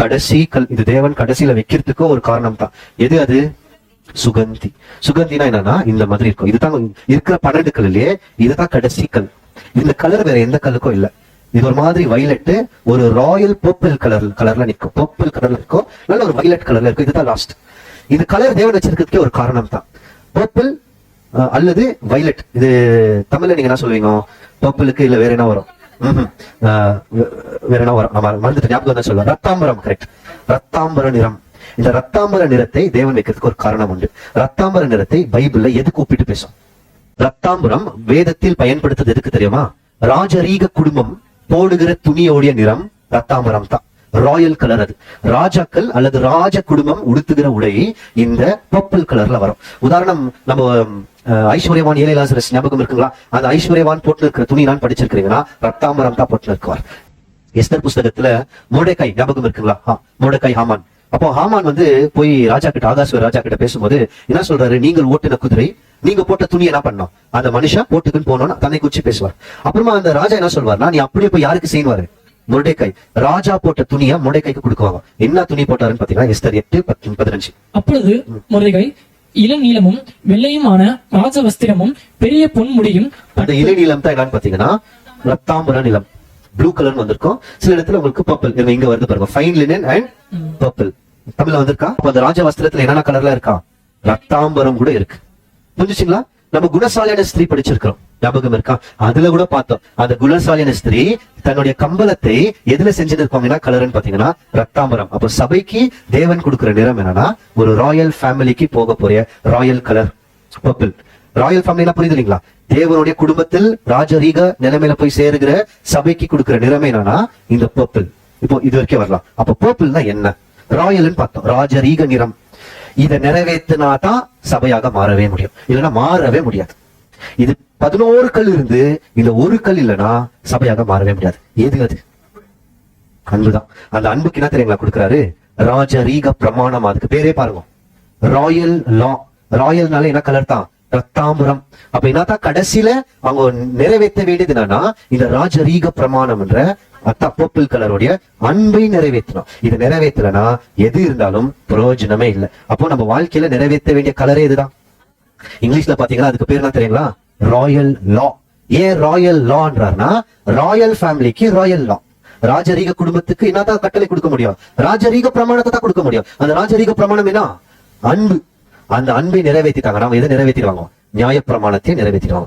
கடைசி கல் இது தேவன் கடைசியில வைக்கிறதுக்கும் ஒரு காரணம் தான் எது அது? சுகந்தி. சுகந்தினா என்னன்னா இந்த மாதிரி இருக்கும். இதுதான் இருக்கிற பன்னெண்டு கல்லுலயே இதுதான் கடைசி கல். இந்த கலர் வேற எந்த கல்லுக்கும் இல்ல. இது ஒரு மாதிரி வைலட்டு ஒரு ராயல் பர்பிள் கலர் கலர்ல நிக்கும் பர்பிள் கலர்ல இருக்கும் நல்ல ஒரு வைலட் கலர்ல இருக்கும். இதுதான் லாஸ்ட் இது கலர் தேவன் வச்சிருக்கிறதுக்கே ஒரு காரணம் தான் பர்பிள் அல்லது வைலட் இது தமிழ்ல நீங்க என்ன சொல்லுவீங்க? பர்பிளுக்கு இல்ல வேற என்ன வரும்? வேற என்ன வரும்? நம்ம மறந்துட்டு ஞாபகம் தான் சொல்லுவோம் ரத்தாம்பரம் கரெக்ட் ரத்தாம்பர நிறம். இந்த ரத்தாம்பர நிறத்தை தேவன் வைக்கிறதுக்கு ஒரு காரணம் உண்டு. ரத்தாம்பர நிறத்தை பைபிள்ல எது கூப்பிட்டு பேசும்? ரத்தாம்பரம் வேதத்தில் பயன்படுத்துறது எதுக்கு தெரியுமா? ராஜரீக குடும்பம் போடுகிற துணியோடைய நிறம் ரத்தாம்பரம் தான். ராயல் கலர் அது. ராஜாக்கள் அல்லது ராஜ குடும்பம் உடுத்துகிற உடை இந்த பர்பிள் கலர்ல வரும். உதாரணம் நம்ம ஐஸ்வர்யவான் ஏழைலாசரஸ் ஞாபகம் இருக்குங்களா? அந்த ஐஸ்வர்யவான் போட்டு இருக்கிற துணி நான் படிச்சிருக்கிறீங்கன்னா ரத்தாமரம் தான் போட்டு இருக்குவார் எஸ்தர் புஸ்தகத்துல மோடைக்காய் ஞாபகம் இருக்குங்களா? மோடைக்காய் ஹாமான். அப்போ ஹாமான் வந்து போய் ராஜா கிட்ட ஆகாஸ்வர் ராஜா கிட்ட பேசும்போது என்ன சொல்றாரு? நீங்கள் ஓட்டின குதிரை நீங்க போட்ட துணி என்ன பண்ணோம். அந்த மனுஷன் போட்டுக்குன்னு போனோம்னா தன்னை குச்சி பேசுவார். அப்புறமா அந்த ராஜா என்ன சொல்வார்னா நீ அப்படியே போய் யாருக்கு செய்வாரு? முருடைக்காய். ராஜா போட்ட துணியை முருடைக்காய்க்கு கொடுக்குவாங்க. என்ன துணி போட்டாருன்னு பாத்தீங்கன்னா எஸ்தர் எட்டு பத்து பதினஞ்சு. அப்பொழுது முருகை இளநீளமும் வெள்ளையுமான ராஜ வஸ்திரமும் பெரிய பொன்முடியும் அந்த இலைநீளம் தான் என்னன்னு பாத்தீங்கன்னா ரத்தாம்பர நிலம். ப்ளூ கலர் வந்திருக்கும். சில இடத்துல உங்களுக்கு பர்பிள் இங்க வருது பாருங்க. ஃபைன் லினன் அண்ட் பர்பிள் தமிழ்ல வந்திருக்கா? அப்ப அந்த ராஜ வஸ்திரத்துல என்னென்ன கலர்ல இருக்கா? ரத்தாம்பரம் கூட இருக்கு. புரிஞ்சுச்சுங்களா? நம்ம குணசாலியான ஸ்திரீ படிச்சிருக்கிறோம். ஞாபகம் இருக்கா? அதுல கூட பார்த்தோம். அந்த குணசாலியான ஸ்திரீ தன்னுடைய கம்பளத்தை எதுல செஞ்சிருப்பாங்கன்னா கலர்னு பாத்தீங்கன்னா ரத்தாம்பரம் அப்ப சபைக்கு தேவன் கொடுக்குற நிறம் என்னன்னா ஒரு ராயல் ஃபேமிலிக்கு போக போற ராயல் கலர் பர்பிள் ராயல் ஃபேமிலினா புரியுது இல்லைங்களா? தேவனுடைய குடும்பத்தில் ராஜரீக நிலைமையில போய் சேருகிற சபைக்கு கொடுக்குற நிறம் என்னன்னா இந்த பர்பிள் இப்போ இது வரைக்கும் வரலாம். அப்ப பர்பிள்னா என்ன? ராயல்னு பார்த்தோம். ராஜரீக நிறம். இதை நிறைவேற்றினா தான் சபையாக மாறவே முடியும். இல்லைன்னா மாறவே முடியாது. இது பதினோரு கல் இருந்து இந்த ஒரு கல் இல்லைன்னா சபையாக மாறவே முடியாது. எது அது? அன்புதான். அந்த அன்புக்கு என்ன தெரியுங்களா கொடுக்குறாரு? ராஜரீக பிரமாணம். அதுக்கு பேரே பாருங்க. ராயல் லா ராயல்னால என்ன கலர் தான்? ரத்தாம்பரம் அப்ப என்னதான் கடைசியில அவங்க நிறைவேற்ற வேண்டியது என்னன்னா இந்த ராஜரீக பிரமாணம் என்ற அத்தா பர்பிள் கலருடைய அன்பை நிறைவேற்றணும். இது நிறைவேற்றலனா எது இருந்தாலும் பிரயோஜனமே இல்லை. அப்போ நம்ம வாழ்க்கையில நிறைவேற்ற வேண்டிய கலரே இதுதான் இங்கிலீஷ்ல பாத்தீங்கன்னா அதுக்கு பேர் என்ன தெரியுங்களா? ராயல் லா ஏன் ராயல் லான்றார்னா ராயல் ஃபேமிலிக்கு ராயல் லா ராஜரீக குடும்பத்துக்கு என்னதான் கட்டளை கொடுக்க முடியும்? ராஜரீக பிரமாணத்தை தான் கொடுக்க முடியும். அந்த ராஜரீக பிரமாணம் என்ன? அன்பு. அந்த அன்பை நிறைவேற்றிட்டாங்க. நாம எதை நிறைவேற்றிடுவாங்க? நியாய பிரமாணத்தை நிறைவேற்றிடுவாங்க.